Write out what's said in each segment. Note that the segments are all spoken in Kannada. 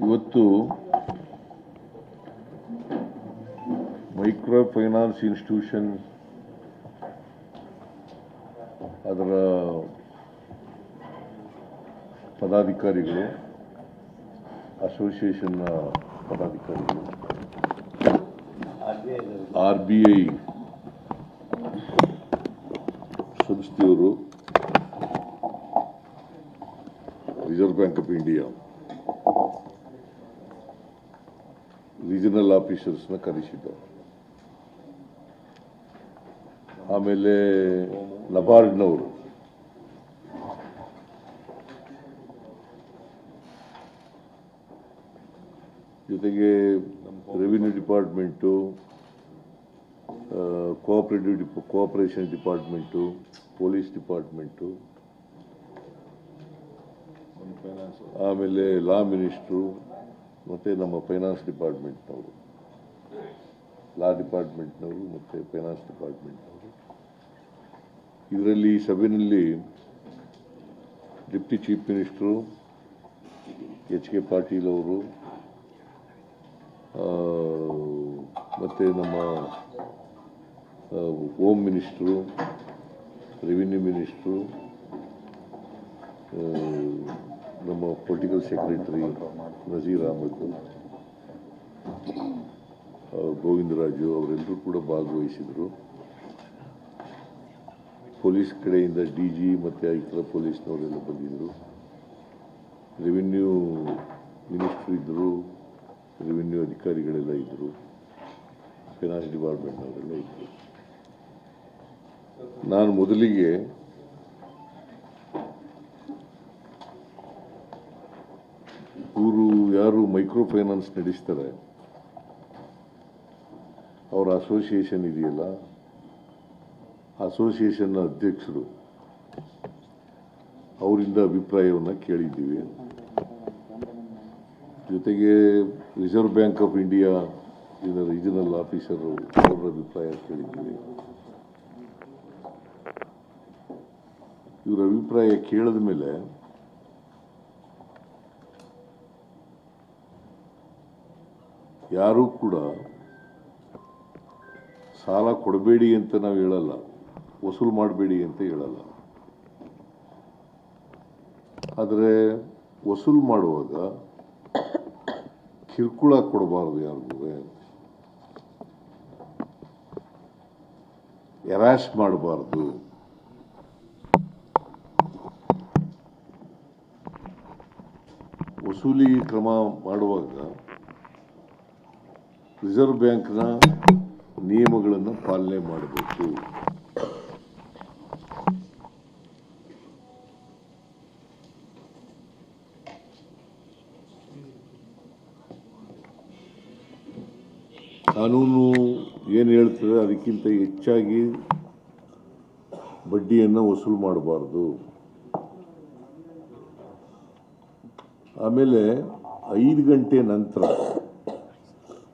ಇವತ್ತು ಮೈಕ್ರೋ ಫೈನಾನ್ಸ್ ಇನ್ಸ್ಟಿಟ್ಯೂಷನ್ ಅದರ ಪದಾಧಿಕಾರಿಗಳು ಅಸೋಸಿಯೇಷನ್ನ ಪದಾಧಿಕಾರಿಗಳು ಆರ್ ಬಿ ಐ ಸಂಸ್ಥೆಯವರು Reserve Bank of India regional ಆಫೀಸರ್ಸ್ನ ಕರೆಸಿದ್ದಾರೆ ಆಮೇಲೆ ನಬಾರ್ಡ್ನವರು. ಜೊತೆಗೆ revenue department cooperative dep cooperation department police department ಆಮೇಲೆ ಲಾ ಮಿನಿಸ್ಟ್ರು ಮತ್ತು ನಮ್ಮ ಫೈನಾನ್ಸ್ ಡಿಪಾರ್ಟ್ಮೆಂಟ್ನವರು ಲಾ ಡಿಪಾರ್ಟ್ಮೆಂಟ್ನವರು ಮತ್ತು ಫೈನಾನ್ಸ್ ಡಿಪಾರ್ಟ್ಮೆಂಟ್ನವರು ಇದರಲ್ಲಿ ಸಭೆಯಲ್ಲಿ deputy chief minister H K Patil ಅವರು ಮತ್ತು ನಮ್ಮ ಹೋಮ್ ಮಿನಿಸ್ಟ್ರು ರೆವಿನ್ಯೂ ಮಿನಿಸ್ಟ್ರು ನಮ್ಮ ಪೊಲಿಟಿಕಲ್ ಸೆಕ್ರೆಟರಿ ನಜೀರ್ ಅಹಮದ್ ಗೋವಿಂದರಾಜು ಅವರೆಲ್ಲರೂ ಕೂಡ ಭಾಗವಹಿಸಿದರು. ಪೊಲೀಸ್ ಕಡೆಯಿಂದ ಡಿ ಜಿ ಮತ್ತು ಇತರ ಪೊಲೀಸ್ನವರೆಲ್ಲ ಬಂದಿದ್ದರು ರೆವಿನ್ಯೂ ಮಿನಿಸ್ಟ್ರ್ ಇದ್ದರು ರೆವಿನ್ಯೂ ಅಧಿಕಾರಿಗಳೆಲ್ಲ ಇದ್ದರು ಫೈನಾನ್ಸ್ ಡಿಪಾರ್ಟ್ಮೆಂಟ್ನವರೆಲ್ಲ ಇದ್ದರು ನಾನು ಮೊದಲಿಗೆ ಇವರು ಯಾರು ಮೈಕ್ರೋ ಫೈನಾನ್ಸ್ ನಡೆಸ್ತಾರೆ? ಅವರ ಅಸೋಸಿಯೇಷನ್ ಇದೆಯಲ್ಲ? ಅಸೋಸಿಯೇಷನ್ನ ಅಧ್ಯಕ್ಷರು. ಅವರಿಂದ ಅಭಿಪ್ರಾಯವನ್ನು ಕೇಳಿದ್ದೀವಿ. ಜೊತೆಗೆ ರಿಸರ್ವ್ ಬ್ಯಾಂಕ್ ಆಫ್ ಇಂಡಿಯಾ ಇದರ ರೀಜನಲ್ ಆಫೀಸರು ಅವರ ಅಭಿಪ್ರಾಯ ಕೇಳಿದ್ದೀವಿ. ಇವರ ಅಭಿಪ್ರಾಯ ಕೇಳಿದ ಮೇಲೆ ಯಾರೂ ಕೂಡ ಸಾಲ ಕೊಡಬೇಡಿ ಅಂತ ನಾವು ಹೇಳಲ್ಲ, ವಸೂಲು ಮಾಡಬೇಡಿ ಅಂತ ಹೇಳಲ್ಲ. ಆದರೆ ವಸೂಲು ಮಾಡುವಾಗ ಕಿರುಕುಳ ಕೊಡಬಾರ್ದು ಯಾರಿಗೂ ಎರಾಶ್ ಮಾಡಬಾರ್ದು. ವಸೂಲಿ ಕ್ರಮ ಮಾಡುವಾಗ ರಿಸರ್ವ್ ಬ್ಯಾಂಕ್ನ ನಿಯಮಗಳನ್ನು ಪಾಲನೆ ಮಾಡಬೇಕು. ಕಾನೂನು ಏನು ಹೇಳ್ತದೆ ಅದಕ್ಕಿಂತ ಹೆಚ್ಚಾಗಿ ಬಡ್ಡಿಯನ್ನು ವಸೂಲು ಮಾಡಬಾರ್ದು. ಆಮೇಲೆ ಐದು ಗಂಟೆ ನಂತರ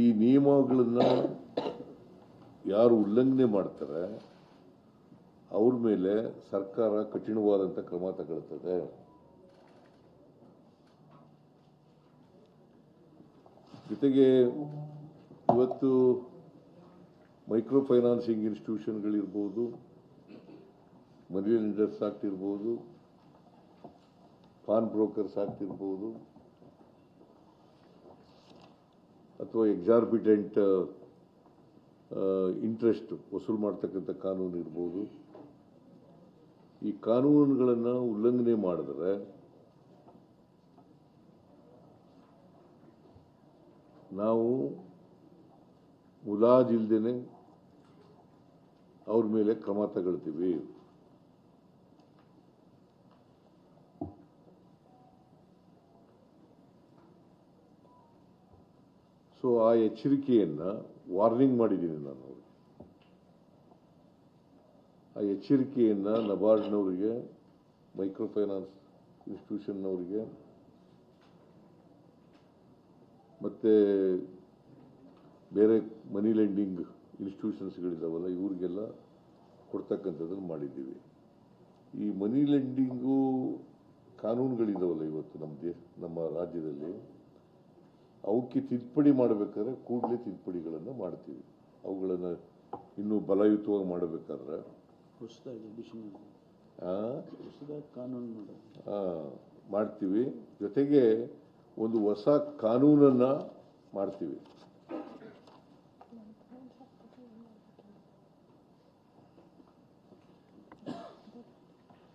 ಈ ನಿಯಮಗಳನ್ನು ಯಾರು ಉಲ್ಲಂಘನೆ ಮಾಡ್ತಾರೆ, ಅವ್ರ ಮೇಲೆ ಸರ್ಕಾರ ಕಠಿಣವಾದಂಥ ಕ್ರಮ ತಗೊಳ್ತದೆ. ಜೊತೆಗೆ ಇವತ್ತು ಮೈಕ್ರೋ ಫೈನಾನ್ಸಿಂಗ್ ಇನ್ಸ್ಟಿಟ್ಯೂಷನ್ಗಳಿರ್ಬೋದು ಮನಿ ಲೆಂಡರ್ಸ್ ಆಗ್ತಿರ್ಬೋದು ಪಾನ್ ಬ್ರೋಕರ್ಸ್ ಆಗ್ತಿರ್ಬೋದು ಅಥವಾ ಎಕ್ಸಾರ್ಬಿಟೆಂಟ್ ಇಂಟ್ರೆಸ್ಟ್ ವಸೂಲು ಮಾಡ್ತಕ್ಕಂಥ ಕಾನೂನು ಇರ್ಬೋದು. ಈ ಕಾನೂನುಗಳನ್ನು ಉಲ್ಲಂಘನೆ ಮಾಡಿದ್ರೆ ನಾವು ಮುಲಾಜಿಲ್ದೇ ಅವ್ರ ಮೇಲೆ ಕ್ರಮ ತಗೊಳ್ತೀವಿ ಸೊ ಆ ಎಚ್ಚರಿಕೆಯನ್ನು ವಾರ್ನಿಂಗ್ ಮಾಡಿದ್ದೀನಿ ನಾನು ಆ ಎಚ್ಚರಿಕೆಯನ್ನು ನಬಾರ್ಡ್ನವರಿಗೆ ಮೈಕ್ರೋ ಫೈನಾನ್ಸ್ ಇನ್ಸ್ಟಿಟ್ಯೂಷನ್ನವರಿಗೆ, ಮತ್ತು ಬೇರೆ ಮನಿ ಲೆಂಡಿಂಗ್ ಇನ್ಸ್ಟಿಟ್ಯೂಷನ್ಸ್ಗಳಿದ್ದಾವಲ್ಲ ಇವ್ರಿಗೆಲ್ಲ ಕೊಡ್ತಕ್ಕಂಥದ್ದನ್ನು ಮಾಡಿದ್ದೀವಿ. ಈ ಮನಿ ಲೆಂಡಿಂಗು ಕಾನೂನುಗಳಿದ್ದಾವಲ್ಲ ಇವತ್ತು ನಮ್ಮ ದೇಶ ನಮ್ಮ ರಾಜ್ಯದಲ್ಲಿ. ಅವಕ್ಕೆ ತಿದ್ದುಪಡಿ ಮಾಡಬೇಕಾದ್ರೆ ಕೂಡಲೇ ತಿದ್ದುಪಡಿಗಳನ್ನು ಮಾಡ್ತೀವಿ. ಅವುಗಳನ್ನು ಇನ್ನೂ ಬಲಯುತವಾಗಿ ಮಾಡಬೇಕಾದ್ರೆ ಕಾನೂನು ಮಾಡ್ತೀವಿ. ಜೊತೆಗೆ ಒಂದು ಹೊಸ ಕಾನೂನನ್ನು ಮಾಡ್ತೀವಿ.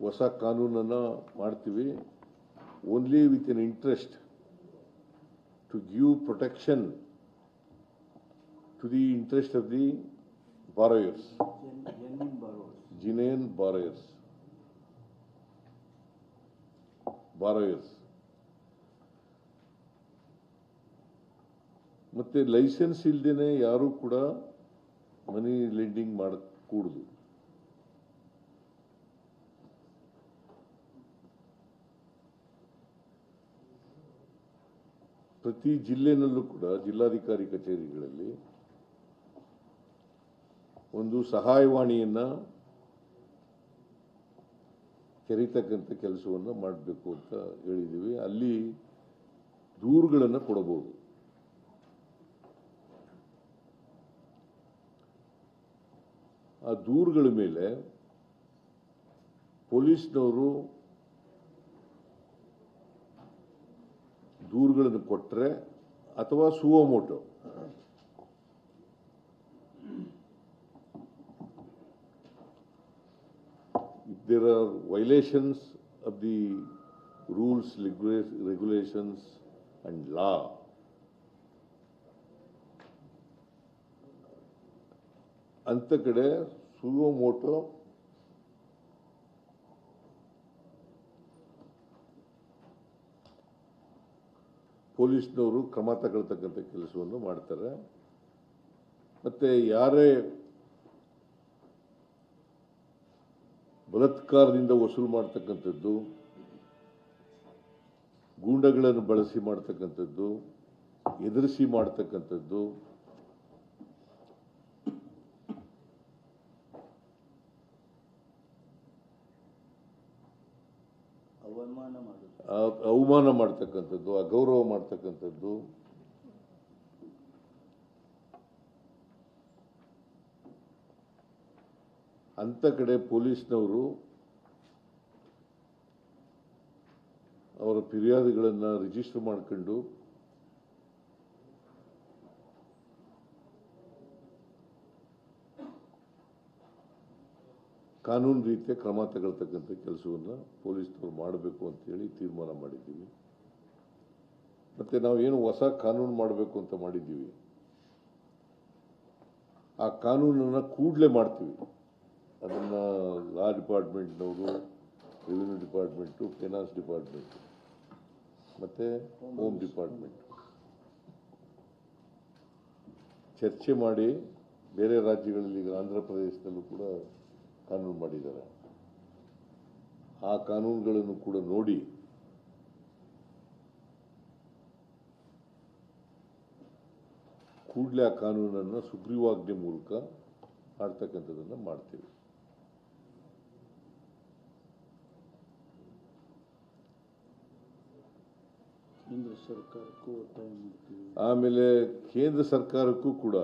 ಹೊಸ ಕಾನೂನನ್ನು ಮಾಡ್ತೀವಿ. Only with an interest protection to the interest of the borrowers genuine borrowers genuine borrowers borrowers ಮತ್ತೆ ಲೈಸೆನ್ಸ್ ಇಲ್ದೇನೆ ಯಾರೂ ಕೂಡ ಮನಿ ಲೆಂಡಿಂಗ್ ಮಾಡಕೂಡುದು ಪ್ರತಿ ಜಿಲ್ಲೆನಲ್ಲೂ ಕೂಡ ಜಿಲ್ಲಾಧಿಕಾರಿ ಕಚೇರಿಗಳಲ್ಲಿ ಒಂದು ಸಹಾಯವಾಣಿಯನ್ನು ತೆರೀತಕ್ಕಂಥ ಕೆಲಸವನ್ನು ಮಾಡಬೇಕು ಅಂತ ಹೇಳಿದ್ದೀವಿ ಅಲ್ಲಿ ದೂರುಗಳನ್ನು ಕೊಡಬಹುದು. ಆ ದೂರುಗಳ ಮೇಲೆ ಪೊಲೀಸ್ನವರು ದೂರುಗಳನ್ನು ಕೊಟ್ಟರೆ ಅಥವಾ suo motu. If there are violations of the rules regulations and law ಅಂತ ಕಡೆ ಸುಯೋ ಮೋಟೋ ಪೊಲೀಸ್ನವರು ಕ್ರಮ ತಗೊಳ್ತಕ್ಕಂಥ ಕೆಲಸವನ್ನು ಮಾಡ್ತಾರೆ. ಮತ್ತು ಯಾರೇ ಬಲತ್ಕಾರದಿಂದ ವಸೂಲು ಮಾಡ್ತಕ್ಕಂಥದ್ದು, ಗೂಂಡಗಳನ್ನು ಬಳಸಿ ಮಾಡ್ತಕ್ಕಂಥದ್ದು, ಎದುರಿಸಿ ಮಾಡ್ತಕ್ಕಂಥದ್ದು ಅವಮಾನ ಮಾಡೋದು ಆ- ಅವಮಾನ ಮಾಡ್ತಕ್ಕಂಥದ್ದು ಅಗೌರವ ಮಾಡ್ತಕ್ಕಂಥದ್ದು. ಅಂಥ ಕಡೆ ಪೊಲೀಸ್ನವರು ಅವರ ಫಿರ್ಯಾದಿಗಳನ್ನು ರಿಜಿಸ್ಟರ್ ಮಾಡ್ಕೊಂಡು ಕಾನೂನು ರೀತಿಯ ಕ್ರಮ ತಗೊಳ್ತಕ್ಕಂಥ ಕೆಲಸವನ್ನು ಪೊಲೀಸ್ನವರು ಮಾಡಬೇಕು ಅಂತೇಳಿ ತೀರ್ಮಾನ ಮಾಡಿದ್ದೀವಿ. ಮತ್ತು ನಾವು ಏನು ಹೊಸ ಕಾನೂನು ಮಾಡಬೇಕು ಅಂತ ಮಾಡಿದ್ದೀವಿ. ಆ ಕಾನೂನನ್ನು ಕೂಡಲೇ ಮಾಡ್ತೀವಿ. ಅದನ್ನು ಲಾ ಡಿಪಾರ್ಟ್ಮೆಂಟ್ನವರು, ರೆವಿನ್ಯೂ ಡಿಪಾರ್ಟ್ಮೆಂಟು, ಫೈನಾನ್ಸ್ ಡಿಪಾರ್ಟ್ಮೆಂಟು, ಮತ್ತು ಹೋಮ್ ಡಿಪಾರ್ಟ್ಮೆಂಟ್. ಚರ್ಚೆ ಮಾಡಿ ಬೇರೆ ರಾಜ್ಯಗಳಲ್ಲಿ ಈಗ ಆಂಧ್ರ ಪ್ರದೇಶದಲ್ಲೂ ಕೂಡ ಕಾನೂನು ಮಾಡಿದ್ದಾರೆ. ಆ ಕಾನೂನುಗಳನ್ನು ಕೂಡ ನೋಡಿ ಕೂಡಲೇ ಆ ಕಾನೂನನ್ನು ಸುಗ್ರೀವಾಜ್ಞೆ ಮೂಲಕ ಮಾಡ್ತಕ್ಕಂಥದ್ದನ್ನು ಮಾಡ್ತೀವಿ. ಕೇಂದ್ರ ಸರ್ಕಾರಕ್ಕೂ ಆಮೇಲೆ ಕೇಂದ್ರ ಸರ್ಕಾರಕ್ಕೂ ಕೂಡ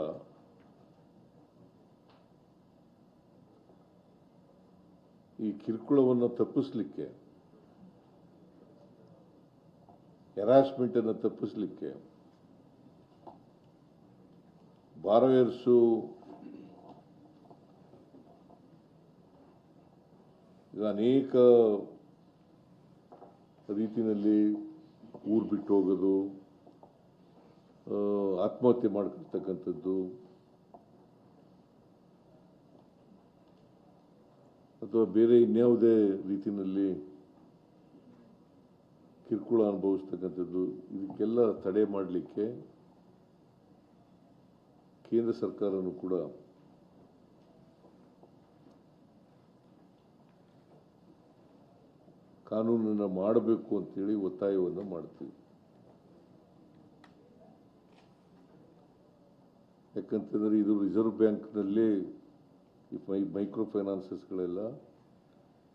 ಈ ಕಿರುಕುಳವನ್ನು ತಪ್ಪಿಸ್ಲಿಕ್ಕೆ ಹೆರಾಸ್ಮೆಂಟನ್ನು ತಪ್ಪಿಸ್ಲಿಕ್ಕೆ ಬಾರೋಯರ್ಸು ಈಗ ಅನೇಕ ರೀತಿಯಲ್ಲಿ ಊರು ಬಿಟ್ಟು ಹೋಗೋದು ಆತ್ಮಹತ್ಯೆ ಮಾಡ್ಕೊಳ್ತಕ್ಕಂಥದ್ದು ಅಥವಾ ಬೇರೆ ಇನ್ಯಾವುದೇ ರೀತಿಯಲ್ಲಿ ಕಿರುಕುಳ ಅನುಭವಿಸ್ತಕ್ಕಂಥದ್ದು, ಇದಕ್ಕೆಲ್ಲ ತಡೆ ಮಾಡಲಿಕ್ಕೆ ಕೇಂದ್ರ ಸರ್ಕಾರನೂ ಕೂಡ ಕಾನೂನನ್ನು ಮಾಡಬೇಕು ಅಂತೇಳಿ ಒತ್ತಾಯವನ್ನು ಮಾಡ್ತೀವಿ. ಯಾಕಂತಂದರೆ ಇದು ರಿಸರ್ವ್ ಬ್ಯಾಂಕ್ನಲ್ಲೇ ಈ ಮೈ ಮೈಕ್ರೋ ಫೈನಾನ್ಸಸ್ಗಳೆಲ್ಲ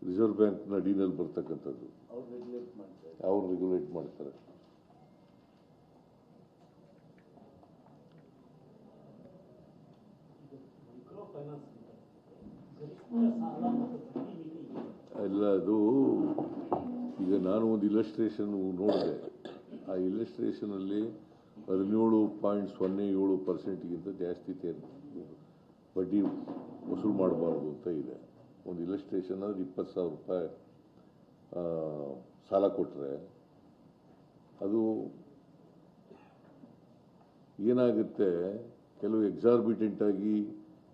ರಿಸರ್ವ್ ಬ್ಯಾಂಕ್ನ ಅಡಿನಲ್ಲಿ ಬರ್ತಕ್ಕಂಥದ್ದು. ಅವ್ರು ರೆಗ್ಯುಲೇಟ್ ಮಾಡ್ತಾರೆ. ಎಲ್ಲ ಅದು ಈಗ ನಾನು ಒಂದು ಇಲಸ್ಟ್ರೇಷನ್ ನೋಡಿದೆ. ಆ ಇಲಸ್ಟ್ರೇಷನಲ್ಲಿ ಹದಿನೇಳು ಪಾಯಿಂಟ್ ಸೊನ್ನೆ ಏಳು ಪರ್ಸೆಂಟ್ಗಿಂತ ಜಾಸ್ತಿ ಬಡ್ಡಿ ವಸೂಲು ಮಾಡಬಾರ್ದು ಅಂತ ಇದೆ. ಒಂದು ಇಲಸ್ಟ್ರೇಷನ್ ಅಂದರೆ ಇಪ್ಪತ್ತು ಸಾವಿರ ರೂಪಾಯಿ ಸಾಲ ಕೊಟ್ಟರೆ ಅದು ಏನಾಗುತ್ತೆ? ಕೆಲವು ಎಕ್ಸಾರ್ಬಿಟೆಂಟಾಗಿ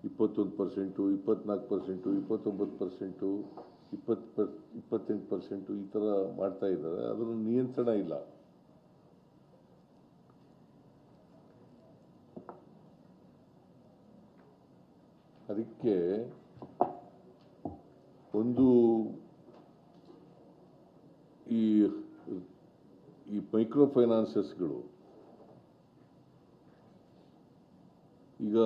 ಇಪ್ಪತ್ತೊಂದು ಪರ್ಸೆಂಟು ಇಪ್ಪತ್ನಾಲ್ಕು ಪರ್ಸೆಂಟು ಇಪ್ಪತ್ತೊಂಬತ್ತು ಪರ್ಸೆಂಟು ಇಪ್ಪತ್ತು ಪರ್ ಇಪ್ಪತ್ತೆಂಟು ಪರ್ಸೆಂಟು ಈ ಥರ ಮಾಡ್ತಾ ಇದ್ದಾರೆ. ಅದರ ನಿಯಂತ್ರಣ ಇಲ್ಲ. ಅದಕ್ಕೆ ಒಂದು ಈ ಈ ಮೈಕ್ರೋ ಫೈನಾನ್ಸಸ್ಗಳು ಈಗ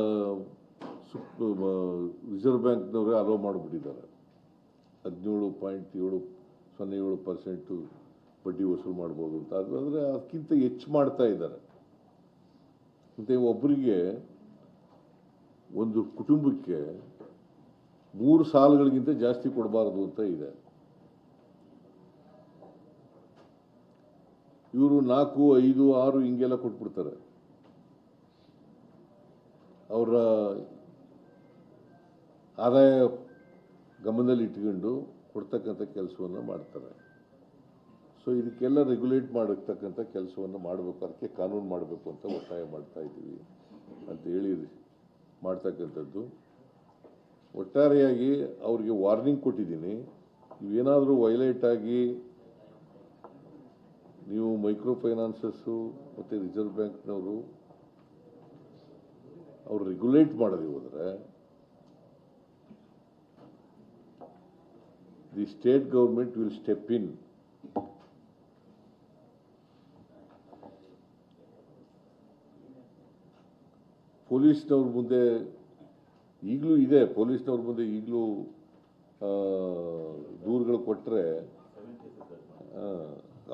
ರಿಸರ್ವ್ ಬ್ಯಾಂಕ್ನವರೇ ಅಲೋ ಮಾಡಿಬಿಟ್ಟಿದ್ದಾರೆ. ಹದಿನೇಳು ಪಾಯಿಂಟ್ ಏಳು, ಸೊನ್ನೆ ಏಳು ಪರ್ಸೆಂಟು ಬಡ್ಡಿ ವಸೂಲು ಮಾಡ್ಬೋದು ಅಂತ. ಅದು ಅಂದರೆ ಅದಕ್ಕಿಂತ ಹೆಚ್ಚು ಮಾಡ್ತಾ ಇದ್ದಾರೆ. ಮತ್ತು ಒಬ್ಬರಿಗೆ ಒಂದು ಕುಟುಂಬಕ್ಕೆ ಮೂರು ಸಾಲುಗಳಿಗಿಂತ ಜಾಸ್ತಿ ಕೊಡಬಾರದು ಅಂತ ಇದೆ. ಇವರು ನಾಲ್ಕು, ಐದು, ಆರು ಹಿಂಗೆಲ್ಲ ಕೊಟ್ಬಿಡ್ತಾರೆ. ಅವರ ಆದಾಯ ಗಮನದಲ್ಲಿ ಇಟ್ಕೊಂಡು ಕೊಡ್ತಕ್ಕಂಥ ಕೆಲಸವನ್ನು ಮಾಡ್ತಾರೆ. ಸೊ ಇದಕ್ಕೆಲ್ಲ ರೆಗ್ಯುಲೇಟ್ ಮಾಡತಕ್ಕಂಥ ಕೆಲಸವನ್ನು ಮಾಡಬೇಕು, ಅದಕ್ಕೆ ಕಾನೂನು ಮಾಡಬೇಕು ಅಂತ ಒತ್ತಾಯ ಮಾಡ್ತಾ ಇದ್ದೀವಿ ಅಂತ ಹೇಳಿ ಮಾಡ್ತಕ್ಕಂಥದ್ದು. ಒಟ್ಟಾರೆಯಾಗಿ ಅವರಿಗೆ ವಾರ್ನಿಂಗ್ ಕೊಟ್ಟಿದ್ದೀನಿ. ಇವೇನಾದರೂ ವೈಲೇಟ್ ಆಗಿ ನೀವು ಮೈಕ್ರೋ ಫೈನಾನ್ಸಸ್ಸು ಮತ್ತು ರಿಸರ್ವ್ ಬ್ಯಾಂಕ್ನವರು ಅವರು ರೆಗ್ಯುಲೇಟ್ ಮಾಡದೆ ಹೋದರೆ the state government will step in ಪೊಲೀಸ್ನವ್ರ ಮುಂದೆ ಈಗಲೂ ಇದೆ, ಪೊಲೀಸ್ನವ್ರ ಮುಂದೆ ಈಗಲೂ ದೂರುಗಳು ಕೊಟ್ಟರೆ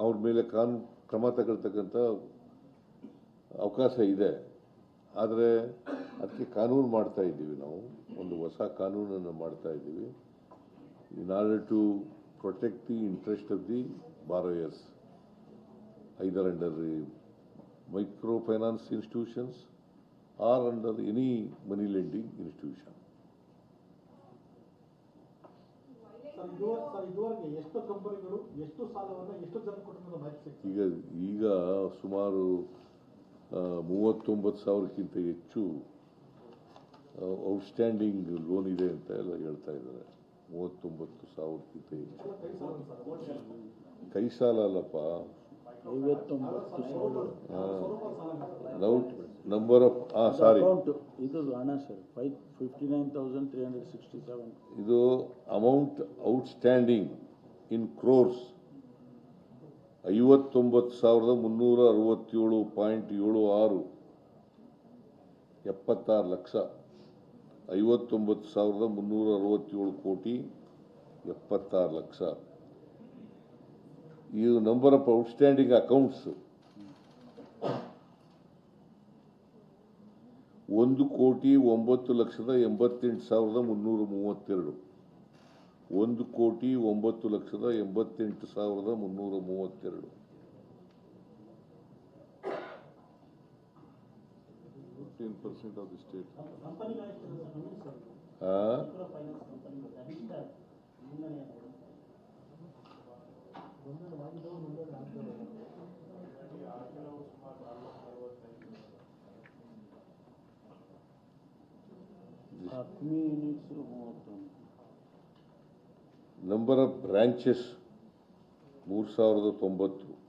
ಅವ್ರ ಮೇಲೆ ಕಾನೂನು ಕ್ರಮ ತಗೊಳ್ತಕ್ಕಂಥ ಅವಕಾಶ ಇದೆ. ಆದರೆ ಅದಕ್ಕೆ ಕಾನೂನು ಮಾಡ್ತಾ ಇದ್ದೀವಿ ನಾವು. ಒಂದು ಹೊಸ ಕಾನೂನನ್ನು ಮಾಡ್ತಾ ಇದ್ದೀವಿ. In order to protect the interest of the borrowers either under micro finance institutions or under any money lending institution sir ಇದುವರೆಗೆ ಸರ್ ಇದುವರೆಗೆ ಎಷ್ಟು ಕಂಪನಿಗಳು ಎಷ್ಟು ಸಾಲವನ್ನು ಎಷ್ಟು ಜನ ಕೊಟ್ಟಿರೋದು ಮಾಹಿತಿ ಸಿಗ್ತದೆ? ಈಗ ಈಗ ಸುಮಾರು ಮೂವತ್ತೊಂಬತ್ತು ಸಾವಿರಕ್ಕಿಂತ ಹೆಚ್ಚು ಔಟ್ಸ್ಟ್ಯಾಂಡಿಂಗ್ ಲೋನ್ ಇದೆ ಅಂತ ಎಲ್ಲ ಹೇಳ್ತಾ ಇದ್ದಾರೆ. ಮೂವತ್ತೊಂಬತ್ತು ಸಾವಿರಕ್ಕಿಂತ ಹೆಚ್ಚು. ಕೈ ಸಾಲ ಅಲ್ಲಪ್ಪ. ಐವತ್ತೊಂಬತ್ತು ಸಾವಿರ. ನಾವು ನಂಬರ್ ಆಫ್ ಹಾಂ ಸಾರಿ ಅಕೌಂಟ್. ಇದು ಹಣ sir. Five fifty nine thousand three hundred sixty seven. ಇದು ಅಮೌಂಟ್ ಔಟ್ಸ್ಟ್ಯಾಂಡಿಂಗ್ ಇನ್ ಕ್ರೋರ್ಸ್. ಐವತ್ತೊಂಬತ್ತು ಸಾವಿರದ ಮುನ್ನೂರ ಅರವತ್ತೇಳು ಪಾಯಿಂಟ್ ಏಳು ಆರು. ಎಪ್ಪತ್ತಾರು ಲಕ್ಷ. ಐವತ್ತೊಂಬತ್ತು ಸಾವಿರದ ಮುನ್ನೂರ ಅರವತ್ತೇಳು ಕೋಟಿ ಎಪ್ಪತ್ತಾರು ಲಕ್ಷ. ಇದು ನಂಬರ್ ಆಫ್ ಔಟ್ಸ್ಟ್ಯಾಂಡಿಂಗ್ ಅಕೌಂಟ್ಸ್ ಒಂದು ಕೋಟಿ ಒಂಬತ್ತು ಲಕ್ಷದ ಎಂಬತ್ತೆಂಟು ಸಾವಿರದ ಮುನ್ನೂರ ಮೂವತ್ತೆರಡು. ಒಂದು ಕೋಟಿ ಒಂಬತ್ತು ಲಕ್ಷದ ಎಂಬತ್ತೆಂಟು ಸಾವಿರದ ಮುನ್ನೂರ ಮೂವತ್ತೆರಡು. ಪರ್ಸೆಂಟ್ ಆಫ್ ದಿ ಸ್ಟೇಟ್ ಹತ್ತನೇ ನಂಬರ್ ಆಫ್ ಬ್ರಾಂಚಸ್ ಮೂರು ಸಾವಿರದ ತೊಂಬತ್ತು.